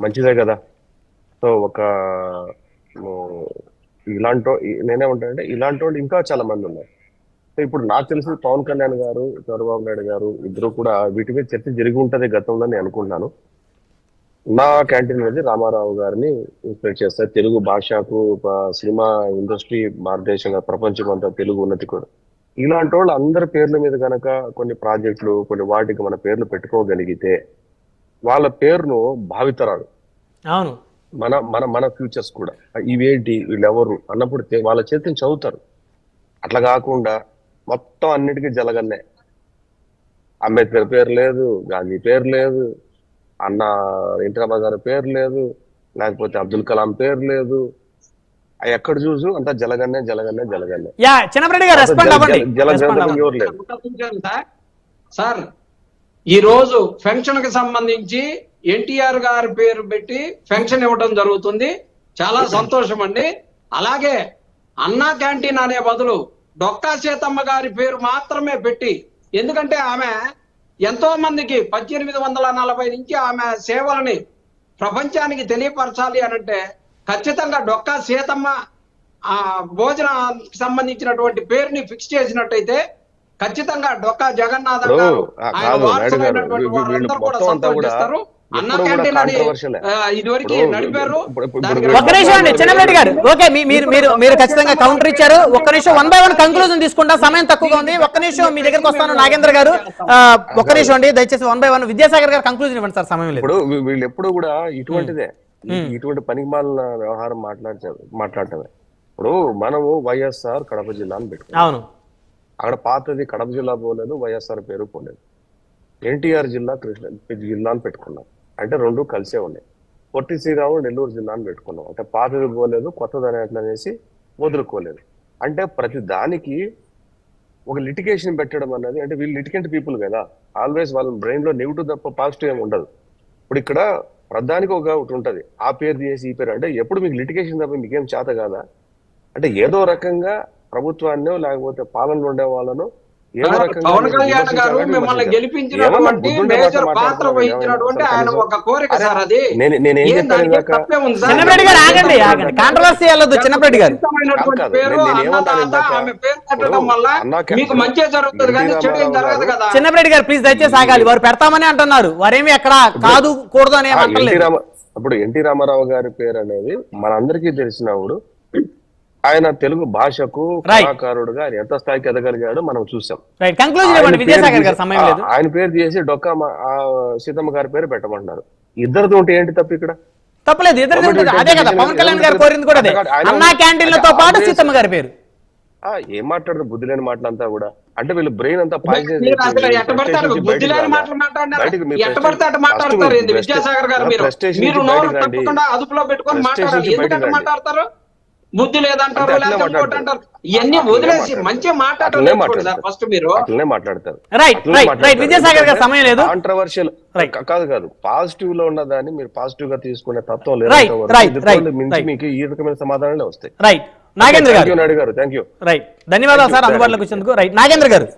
మంచిదే కదా. సో ఒక ఓ, ఇలాంటి నేనేమంటానంటే ఇలాంటి వాళ్ళు ఇంకా చాలా మంది ఉన్నారు. సో ఇప్పుడు నాకు తెలిసి పవన్ కళ్యాణ్ గారు చంద్రబాబు నాయుడు గారు ఇద్దరు కూడా వీటి మీద చర్చ జరిగి ఉంటది గతంలో నేను అనుకుంటున్నాను. నా క్యాంటీన్ అనేది రామారావు గారిని ఇన్స్పెక్ట్ చేస్తారు. తెలుగు భాషకు సినిమా ఇండస్ట్రీ భారతదేశంగా ప్రపంచం అంతా తెలుగు ఉన్నది కూడా. ఇలాంటి వాళ్ళు అందరి పేర్ల మీద కనుక కొన్ని ప్రాజెక్టులు కొన్ని వాటికి మన పేర్లు పెట్టుకోగలిగితే వాళ్ళ పేరును భావితరాలు. అవును. మన మన మన ఫ్యూచర్స్ కూడా. ఇవేంటి? వీళ్ళెవరు? అన్నప్పుడు వాళ్ళ చేతిని చదువుతారు. అట్లా కాకుండా మొత్తం అన్నిటికీ జలగన్నే. అంబేద్కర్ పేరు లేదు గాంధీ పేరు లేదు అన్న ఇందిరాబాద్ గారి పేరు లేదు లేకపోతే అబ్దుల్ కలాం పేరు లేదు. అవి ఎక్కడ చూసు అంతా జలగన్నే జలగన్నే జలగన్నే. యా చిన్నప్పటి గారు రెస్పాండ్ అవ్వండి. జల రెస్పాండ్ జల అవ్వండి ఎవరు లేదు సార్ ఈ రోజు పెన్షన్కి సంబంధించి ఎన్టీఆర్ గారి పేరు పెట్టి పెన్షన్ ఇవ్వడం జరుగుతుంది. చాలా సంతోషం అండి. అలాగే అన్నా క్యాంటీన్ అనే బదులు డొక్కా సీతమ్మ గారి పేరు మాత్రమే పెట్టి ఎందుకంటే ఆమె ఎంతో మందికి పద్దెనిమిది వందల నలభై నుంచి ఆమె సేవలని ప్రపంచానికి తెలియపరచాలి అనంటే ఖచ్చితంగా డొక్కా సీతమ్మ ఆ భోజనానికి సంబంధించినటువంటి పేరుని ఫిక్స్ చేసినట్టయితే ఖచ్చితంగా డొక్కా జగన్నాథం గారు అన్న క్యాంటీన్ అని ఇదివరకు నడిపారు. ఒక్క నిమిషం అండి గారు. ఓకే మీరు మీరు మీరు ఖచ్చితంగా కౌంటర్ ఇచ్చారు. ఒక్క నిమిషం వన్ బై వన్ కంక్లూజన్ తీసుకుంటా. సమయం తక్కువగా ఉంది. ఒక్క నిమిషం మీ దగ్గరకు వస్తాను నాగేంద్ర గారు. ఆ, ఒక్క నిమిషం అండి దయచేసి వన్ బై వన్ విద్యాసాగర్ గారు కంక్లూజన్ ఇవ్వండి సార్ సమయం లేదు. వీళ్ళు ఎప్పుడు కూడా ఇటువంటిదే. ఇటువంటి పనికిమాలిన వ్యవహారం మాట్లాడతారు మాట్లాడటమే ఇప్పుడు మనము వైఎస్ఆర్ కడప జిల్లాను పెట్టుకున్నాం. అవును. అక్కడ పాతది కడప జిల్లా పోలేదు వైఎస్ఆర్ పేరు పోలేదు. ఎన్టీఆర్ జిల్లా కృష్ణ జిల్లా అని పెట్టుకున్నాం. అంటే రెండు కలిసే ఉన్నాయి. పొట్టి శ్రీరాముడు నెల్లూరు జిల్లా అని పెట్టుకున్నాం. అంటే పాతది పోలేదు కొత్తది అనేసి వదులుకోలేదు. అంటే ప్రతి దానికి ఒక లిటికేషన్ పెట్టడం అనేది అంటే వీళ్ళు లిటికెంట్ పీపుల్ కదా ఆల్వేస్ వాళ్ళ బ్రెయిన్లో నెగిటివ్ తప్ప పాజిటివ్ ఏమి ఉండదు. ఇప్పుడు ఇక్కడ ప్రధానికి ఒక ఒకటి ఉంటుంది. ఆ పేరు చేసి ఈ పేరు అంటే ఎప్పుడు మీకు లిటికేషన్ తప్ప మీకేం చేత కాదా? అంటే ఏదో రకంగా ప్రభుత్వాన్ని లేకపోతే పాలనలో ఉండే వాళ్ళను పవన్ కళ్యాణ్ గారు మిమ్మల్ని. గెలిపించినటువంటి మేజర్ పాత్ర? వహించినటువంటి ఆయన? ఒక కోరిక సార్ అది? చిన్నప్పటి గారు ఆగండి ఆగండి కాంట్రవర్సీ వెళ్ళొద్దు చిన్నప్పటి గారు పేరు అన్నదాత? ఆమె పేరు పెట్టడం వల్ల మీకు మంచి జరుగుతుంది కానీ చెడు ఏం జరగదు గారు కదా చిన్నప్పటి గారు ప్లీజ్ దయచేసి ఆగాలి వారు పెడతామని అంటున్నారు వారేమి ఎక్కడ కాదు కూడదు అని ఏమంటలేదు రామ ఇప్పుడు ఎన్టీ రామారావు గారి పేరు అనేది మనందరికీ తెలిసినప్పుడు ఆయన తెలుగు భాషకు Right. కళాకారుడుగా ఎంత స్థాయికి ఎదగలిగాడో మనం చూసాం. ఆయన పేరు తీసి- సమయం లేదు. ఆ, ఆయన పేరు చేసి డొక్కా సీతమ్మ గారి పేరు పెట్టమంటున్నారు. ఇద్దరితో ఏంటి తప్పు ఇక్కడ? తప్పలేదు ఇద్దరు అదే కదా పవన్ కళ్యాణ్ గారు కోరింది కూడా అదే. ఆయన- అన్నా క్యాంటీన్లతో అంటే పాటు సీతమ్మ గారి పేరు. ఆ, ఏం మాట్లాడదు బుద్ధి లేని మాటలంతా కూడా. అంటే వీళ్ళు బ్రెయిన్ అంతా poison బుద్ధి లేదంటారు ఇవన్నీ వదిలేసి సార్ మాట్లాడతారు. ఫస్ట్ మీరు అట్లనే మాట్లాడతారు. రైట్ రైట్ రైట్ విద్యాసాగర్ గారు సమయం లేదు. కాంట్రవర్షియల్. కాదు కాదు. పాజిటివ్లో ఉన్న దాన్ని మీరు పాజిటివ్గా తీసుకునే తత్వం లేదు మించి. మీకు ఈ రకమైన సమాధానాలే వస్తాయి. Right Nagendra garu. Thank you right ధన్యవాదాలు సార్ అందుబాటులోకి వచ్చినందుకు. రైట్ నాగేంద్ర గారు.